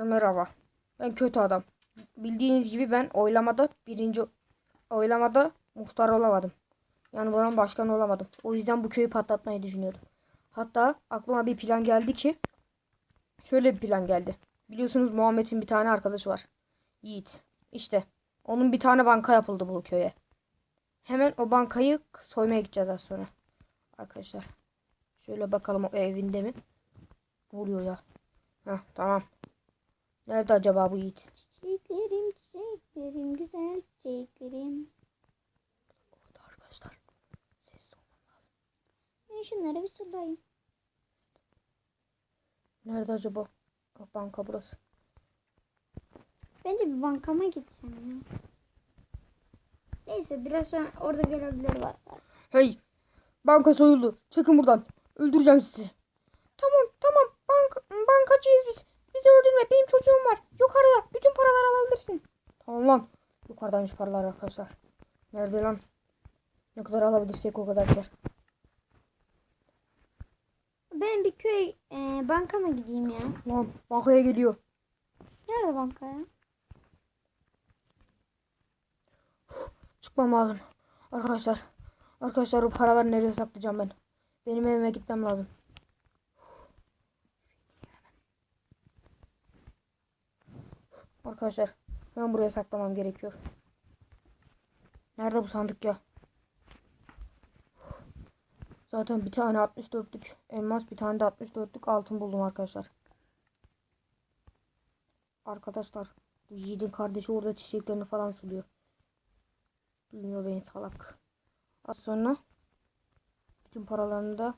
Merhaba. Ben kötü adam. Bildiğiniz gibi ben oylamada birinci oylamada muhtar olamadım. Yani buranın başkanı olamadım. O yüzden bu köyü patlatmayı düşünüyordum. Hatta aklıma bir plan geldi ki şöyle bir plan geldi. Biliyorsunuz Muhammed'in bir tane arkadaşı var. Yiğit. İşte onun bir tane banka yapıldı bu köye. Hemen o bankayı soymaya gideceğiz az sonra. Arkadaşlar. Şöyle bakalım o evinde mi? Ne ya? Heh, tamam. Nerede acaba bu Yiğit? Çiçeklerim, çiçeklerim, güzel çiçeklerim. Orada arkadaşlar. Sessiz olmam lazım. Ben şunları bir sulayayım. Nerede acaba? Banka burası. Bence bir bankama gitsem ya. Neyse biraz sonra orada görevliler var. Hey! Banka soyuldu. Çıkın buradan. Öldüreceğim sizi. Tamam tamam. Banka, bankacıyız biz. Bizi öldürme. Benim çocuğum var. Yukarıda. Bütün paraları alabilirsin. Tamam lan. Yukarıdaymış paralar arkadaşlar. Nerede lan? Ne kadar alabilirsek o kadar gider. Ben bir köy e, bankama gideyim ya. Lan bankaya geliyor. Nerede banka ya? Çıkmam lazım. Arkadaşlar. Arkadaşlar bu paraları nereye saklayacağım ben? Benim evime gitmem lazım. Arkadaşlar. Ben buraya saklamam gerekiyor. Nerede bu sandık ya? Zaten bir tane 64'lük elmas bir tane de 64'lük altın buldum arkadaşlar. Arkadaşlar. Yiğit'in kardeşi orada çiçeklerini falan suluyor. Duymuyor beni salak. Az sonra bütün paralarını da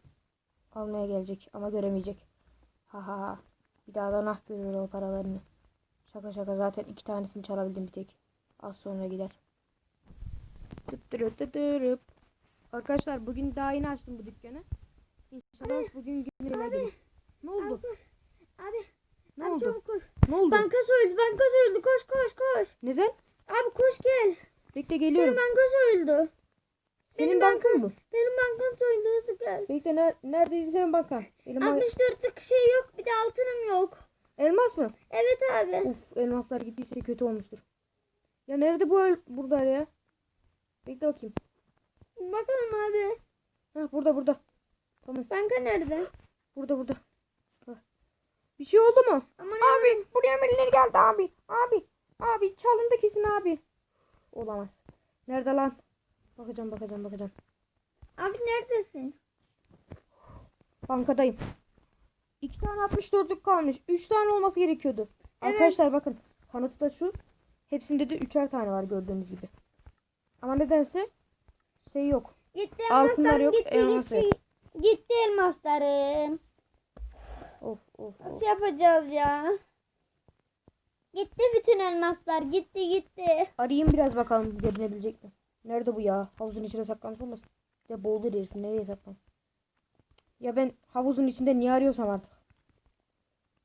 almaya gelecek ama göremeyecek. Ha ha ha. Bir daha da nah görür o paralarını. Şaka şaka zaten iki tanesini çalabildim bir tek. Az sonra gider. Arkadaşlar bugün daha yeni açtım bu dükkanı. İnşallah bugün gününe gelir. Ne oldu? Abi, Ne abi oldu? çabuk koş. Ne oldu? Banka soyuldu, banka soyuldu. Koş koş koş. Neden? Abi koş gel. Bekle Senin geliyorum. banka soyuldu. Senin benim bankın mı? Benim bankam soyuldu hızlı gel. Bekle ne, neredeydi senin bankan? Elim 64'lük şey yok bir de altınım yok. Elmas mı? Evet abi. Uf elmaslar gittiyse kötü olmuştur. Ya nerede bu el burada ya? Bekle bakayım. Bakalım abi. Ha burada burada. Tamam Banka nerede? burada burada. Bir şey oldu mu? Aman Abi buraya birileri geldi abi. Abi. Abi çalındı kesin abi. Olamaz. Nerede lan? Bakacağım bakacağım bakacağım. Abi neredesin? Bankadayım. İki tane 64'lük kalmış. Üç tane olması gerekiyordu. Evet. Arkadaşlar bakın. Kanıtı da şu. Hepsinde de üçer tane var gördüğünüz gibi. Ama nedense şey yok. Gitti Altınlar yok, gitti elmas gitti. Gitti elmaslarım. Of of of. Nasıl yapacağız ya? Gitti bütün elmaslar. Gitti gitti. Arayayım biraz bakalım görünebilecek mi? Nerede bu ya? Havuzun içine saklanmış olmasın? De boğulur herif. Nereye saklansın? Ya ben havuzun içinde niye arıyorsam artık?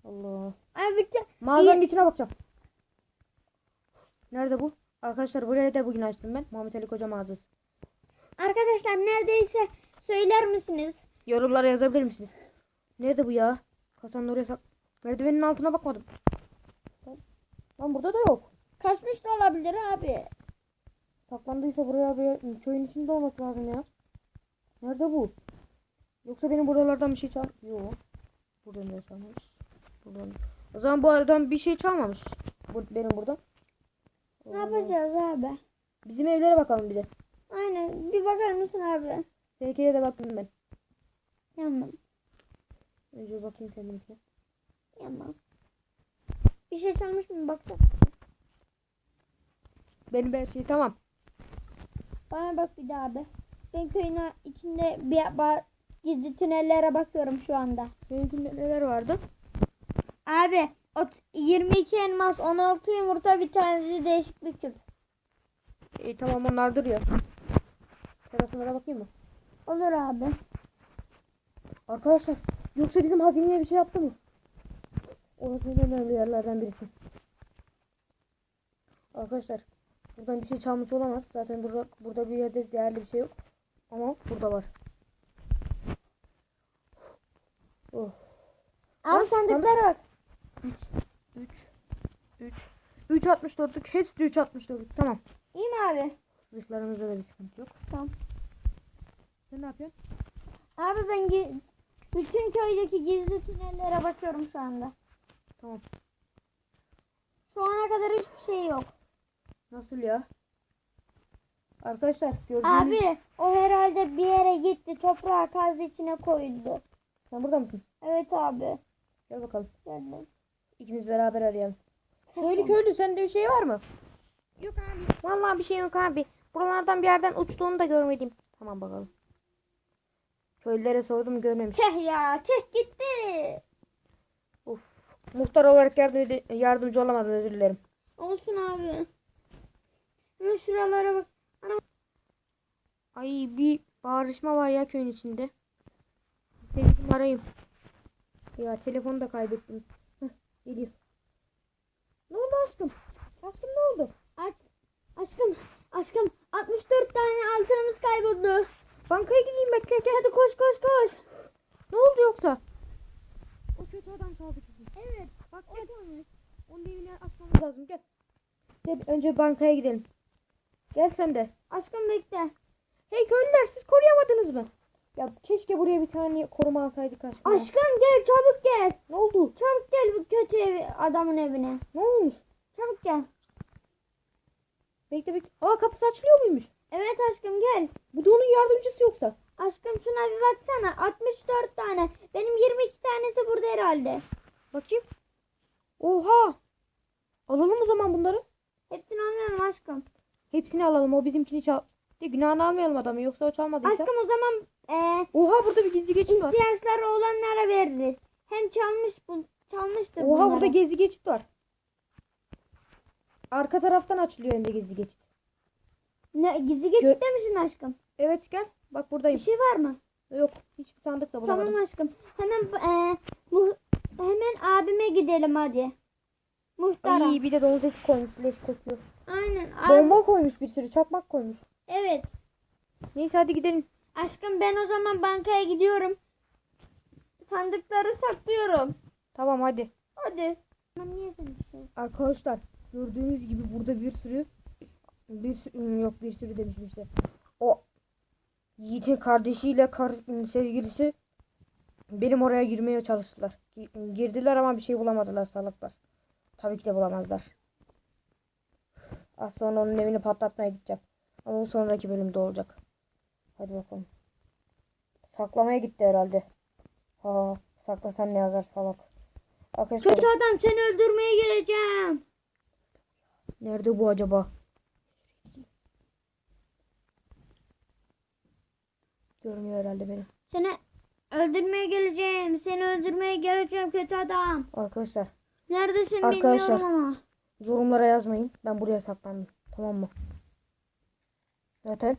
Allah. Bir Mağazanın içine bakacağım. Nerede bu? Arkadaşlar buraya da bugün açtım ben. Muhammed Ali Koca mağazası. Arkadaşlar neredeyse söyler misiniz? Yorumlara yazabilir misiniz? Nerede bu ya? Kasanın oraya sak... Merdivenin altına bakmadım. Lan- burada da yok. Kaçmış da olabilir abi. Saklandıysa buraya bir köyün içinde olması lazım ya. Nerede bu? Yoksa benim buralardan bir şey çal... Yok. Burada ne çalmış? Buradan... O zaman bu adam bir şey çalmamış. Bu, benim burada. Ne yapacağız abi? Bizim evlere bakalım bir de. Aynen. Bir bakar mısın abi? Seninkine de baktım ben. Yanmam. Önce bakayım kendiminkine. Yanmam. Bir şey çalmış mı baksana. Benim her şey tamam. Bana bak bir daha abi. Ben köyün içinde bir gizli tünellere bakıyorum şu anda. Seninkinde neler vardı? Abi o t- 22 elmas 16 yumurta bir tanesi değişik bir küp. E, tamam onlar duruyor. Terasına bakayım mı? Olur abi. Arkadaşlar yoksa bizim hazineye bir şey yaptı mı? Orası en önemli yerlerden birisi. Arkadaşlar buradan bir şey çalmış olamaz. Zaten burada, burada bir yerde değerli bir şey yok. Ama burada var. Oh. Abi Bak, sandıklar var. 3 3 3 3.64'lük hepsi de 3.64'lük. Tamam. İyi mi abi? Zırhlarımızda da bir sıkıntı yok. Tamam. Sen ne yapıyorsun? Abi ben bütün köydeki gizli tünellere bakıyorum şu anda. Tamam. Şu ana kadar hiçbir şey yok. Nasıl ya? Arkadaşlar gördüğünüz Abi o herhalde bir yere gitti. Toprağı kazdı içine koydu. Sen burada mısın? Evet abi. Gel bakalım. Geldim. İkimiz beraber arayalım. Köylü köylü sende bir şey var mı? Yok abi. Vallahi bir şey yok abi. Buralardan bir yerden uçtuğunu da görmedim. Tamam bakalım. Köylülere sordum görmemiş. Teh ya. Teh gitti. Of. Muhtar olarak yardım, yardımcı olamadım özür dilerim. Olsun abi. Ama şuralara bak. Ay bir bağırışma var ya köyün içinde. Telefonum arayayım. Ya telefonu da kaybettim. Geliyor. Ne oldu aşkım? Aşkım ne oldu? Aç. Aşkım. Aşkım. 64 tane altınımız kayboldu. Bankaya gideyim bekle gel. Hadi koş koş koş. Ne oldu yoksa? O kötü adam kaldı kızım. Evet. Bak gel. Onun evini açmamız lazım gel. Gel önce bankaya gidelim. Gel sen de. Aşkım bekle. Hey köylüler siz koruyamadınız mı? Ya keşke buraya bir tane koruma alsaydık aşkım. Aşkım gel çabuk gel. Ne oldu? Çabuk gel bu kötü evi, adamın evine. Ne olmuş? Çabuk gel. Bekle bekle. Aa kapısı açılıyor muymuş? Evet aşkım gel. Bu da onun yardımcısı yoksa. Aşkım şuna bir baksana. 64 tane. Benim 22 tanesi burada herhalde. Bakayım. Oha. Alalım o zaman bunları. Hepsini almayalım aşkım. Hepsini alalım. O bizimkini çal. De günahını almayalım adamı. Yoksa o çalmadıysa. Aşkım o zaman eee Oha burada bir gizli geçit var. ihtiyaçları olanlara veririz. Hem çalmış bu çalmıştır Oha bunları. burada gizli geçit var. Arka taraftan açılıyor hem de gizli geçit. ne, gizli geçit misin aşkım? Evet gel. Bak Bir buradayım. şey var mı? Yok. Hiçbir sandık da bulamadım. Tamam aşkım. Hemen eee mu, hemen abime gidelim hadi. Muhtara. Ay bir de domuz eti koymuş. Leş kokuyor. Aynen. Abi, Bomba koymuş bir sürü. Çakmak koymuş. evet. Neyse hadi gidelim. Aşkım ben o zaman bankaya gidiyorum. Sandıkları saklıyorum. Tamam hadi. Hadi. Şey? Arkadaşlar gördüğünüz gibi burada bir sürü bir sürü yok bir sürü demişim işte. O Yiğit'in kardeşiyle kar, sevgilisi benim oraya girmeye çalıştılar. Gi- Girdiler ama bir şey bulamadılar salaklar. Tabii ki de bulamazlar. Az sonra onun evini patlatmaya gideceğim. Ama bu sonraki bölümde olacak. Hadi bakalım. Saklamaya gitti herhalde. Ha, saklasan ne yazar salak. Arkadaşlar Kötü adam seni öldürmeye geleceğim. nerede bu acaba? Görmüyor herhalde beni. Seni öldürmeye geleceğim. Seni öldürmeye geleceğim kötü adam. Arkadaşlar Neredesin Arkadaşlar. bilmiyorum ama. yorumlara yazmayın. Ben buraya saklandım. Tamam mı? Zaten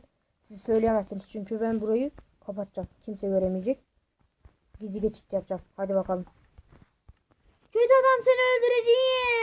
siz söyleyemezsiniz. Çünkü ben burayı kapatacağım. Kimse göremeyecek. Gizli geçit yapacağım. Hadi bakalım. Kötü adam seni öldüreceğim.